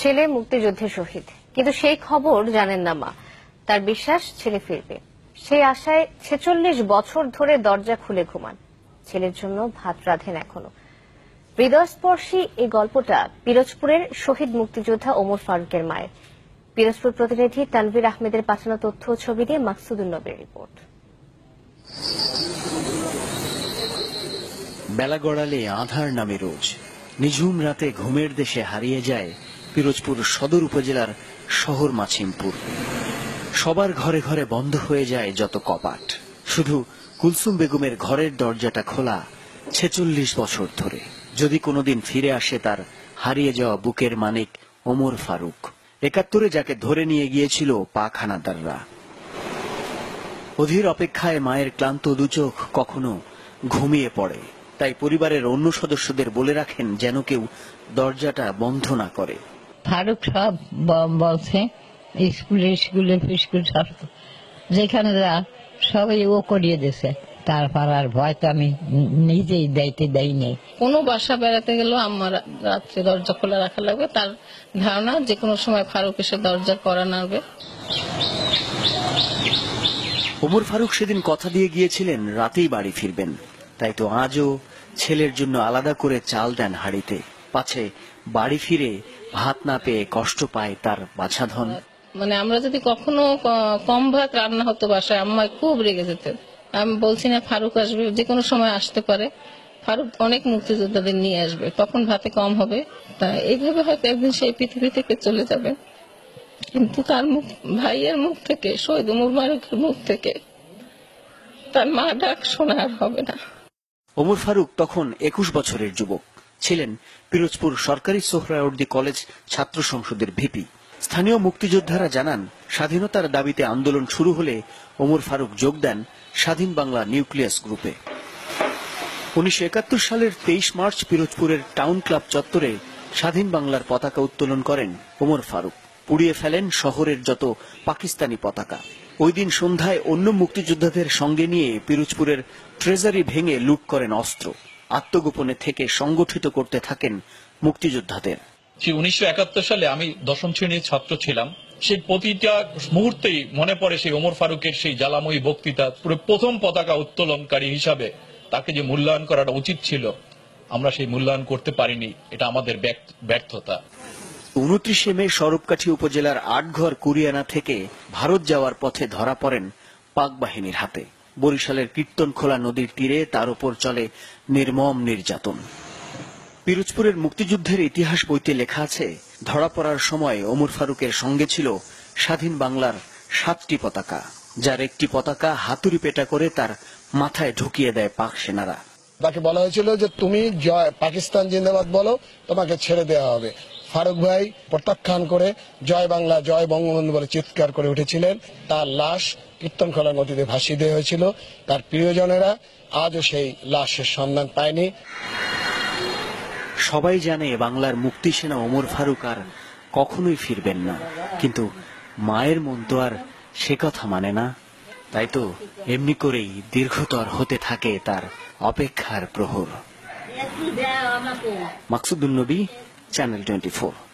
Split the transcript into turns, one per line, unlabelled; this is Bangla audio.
ছেলে মুক্তিযুদ্ধে শহীদ। কিন্তু সেই খবর জানেন না মা। তার বিশ্বাস ছেলে ফিরবে। সেই আশায় ছেচল্লিশ বছর ধরে দরজা খুলে ঘুমান। ছেলের জন্য ভাত রাধেন এখনও। হৃদয়স্পর্শী এই গল্পটা পিরোজপুরের শহীদ মুক্তিযোদ্ধা ওমর ফারুকের মায়ের। পিরোজপুর প্রতিনিধি তানভীর আহমেদের পাঠানো তথ্য ছবি দিয়ে মাকসুদুল নবীর রিপোর্ট।
বেলা গড়ালে আধার নামে রোজ। নিঝুম রাতে ঘুমের দেশে হারিয়ে যায় পিরোজপুর সদর উপজেলার শহর মাছিমপুর। সবার ঘরে ঘরে বন্ধ হয়ে যায় যত কপাট। শুধু কুলসুম বেগমের ঘরের দরজাটা খোলা ছেচল্লিশ বছর ধরে। যদি কোনোদিন ফিরে আসে তার হারিয়ে যাওয়া বুকের মানিক ওমর ফারুক, একাত্তরে যাকে ধরে নিয়ে গিয়েছিল পাক হানাদাররা অধীর অপেক্ষায় মায়ের ক্লান্ত দুচোখ কখনো ঘুমিয়ে পড়ে। তাই পরিবারের অন্য সদস্যদের বলে রাখেন যেন কেউ দরজাটা বন্ধ না করে।
ফারুক সব বলছে স্কুলে স্কুলে ফিস্কুল সব যেখানে যা সবাই ও করিয়ে দিছে তারপর আর ভয় তো আমি নিজেই দাইতে দেই নেই
কোনো বাসা বেড়াতে গেলেও আমার রাত্রে দরজা খোলা রাখা লাগবে। তার ধারণা যে কোনো সময় ফারুক এসে দরজা করা নাড়বে।
ওমর ফারুক সেদিন কথা দিয়ে গিয়েছিলেন রাতেই বাড়ি ফিরবেন। তাই তো আজও ছেলের জন্য আলাদা করে চাল দেন হাড়িতে। পাছে বাড়ি ফিরে ভাত না পেয়ে কষ্ট পায় তার বাছাধন।
মানে আমরা যদি কখনো কম ভাত রান্না হতো বাসায় আম্মা খুব রেগে যেতেন আমি বলছি না ফারুক আসবে যে কোনো সময় আসতে পারে। ফারুক অনেক মুক্তিযোদ্ধাদের নিয়ে আসবে তখন ভাতে কম হবে? তা এইভাবে হয়তো একদিন সেই পৃথিবী থেকে চলে যাবে। কিন্তু তার মুখ ভাইয়ের মুখ থেকে শহীদ উমর ফারুকের মুখ থেকে তার মা ডাক শোনা আর হবে না।
ওমর ফারুক তখন একুশ বছরের যুবক। ছিলেন পিরোজপুর সরকারি সোহরাওয়ার্দী কলেজ ছাত্র সংসদের ভিপি। স্থানীয় মুক্তিযোদ্ধারা জানান, স্বাধীনতার দাবিতে আন্দোলন শুরু হলে ওমর ফারুক যোগ দেন স্বাধীন বাংলা নিউক্লিয়াস গ্রুপে। উনিশশো একাত্তর সালের তেইশ মার্চ পিরোজপুরের টাউন ক্লাব চত্বরে স্বাধীন বাংলার পতাকা উত্তোলন করেন ওমর ফারুক। পুড়িয়ে ফেলেন শহরের যত পাকিস্তানি পতাকা। ওই দিন সন্ধ্যায় অন্য মুক্তিযোদ্ধাদের সঙ্গে নিয়ে পিরোজপুরের ট্রেজারি ভেঙে লুট করেন অস্ত্র। আত্মগোপনে থেকে সংগঠিত করতে থাকেন মুক্তিযোদ্ধাদের।
উনিশশো সালে আমি দশম শ্রেণির ছাত্র ছিলাম। সেই প্রতিটা মুহূর্তেই মনে পড়ে সেই ওমর ফারুকের সেই জ্বালাময়ী বক্তৃতা পুরো প্রথম পতাকা উত্তোলনকারী হিসাবে তাকে যে মূল্যায়ন করাটা উচিত ছিল আমরা সেই মূল্যায়ন করতে পারিনি এটা আমাদের ব্যর্থ- ব্যর্থতা।
উনত্রিশে মে সরবকাঠি উপজেলার আটঘর কুরিয়ানা থেকে ভারত যাওয়ার পথে ধরা পড়েন পাক বাহিনীর হাতে। বরিশালের কীর্তনখোলা নদীর তীরে তার উপর চলে নির্মম নির্যাতন। পিরোজপুরের মুক্তিযুদ্ধের ইতিহাস বইতে লেখা আছে, ধরা পড়ার সময় ওমর ফারুকের সঙ্গে ছিল স্বাধীন বাংলার সাতটি পতাকা, যার একটি পতাকা হাতুড়ি পেটা করে তার মাথায় ঢুকিয়ে দেয় পাক সেনারা।
তাকে বলা হয়েছিল যে, তুমি পাকিস্তান জিন্দাবাদ বলো, তোমাকে ছেড়ে দেওয়া হবে। ফারুক ভাই প্রত্যাখ্যান করে জয় বাংলা জয় বঙ্গবন্ধু বলে চিৎকার করে উঠেছিলেন। তার লাশ কীর্তনখোলা নদীতে ভাসিয়ে দেওয়া হয়েছিল। তার প্রিয়জনেরা আজও সেই লাশের সন্ধান পায়নি।
সবাই জানে বাংলার মুক্তি সেনা ওমর ফারুক আর কখনোই ফিরবেন না। কিন্তু মায়ের মন তো আর সে কথা মানে না। তাই তো এমনি করেই দীর্ঘতর হতে থাকে তার অপেক্ষার প্রহর। মাকসুদুল নবী Channel 24.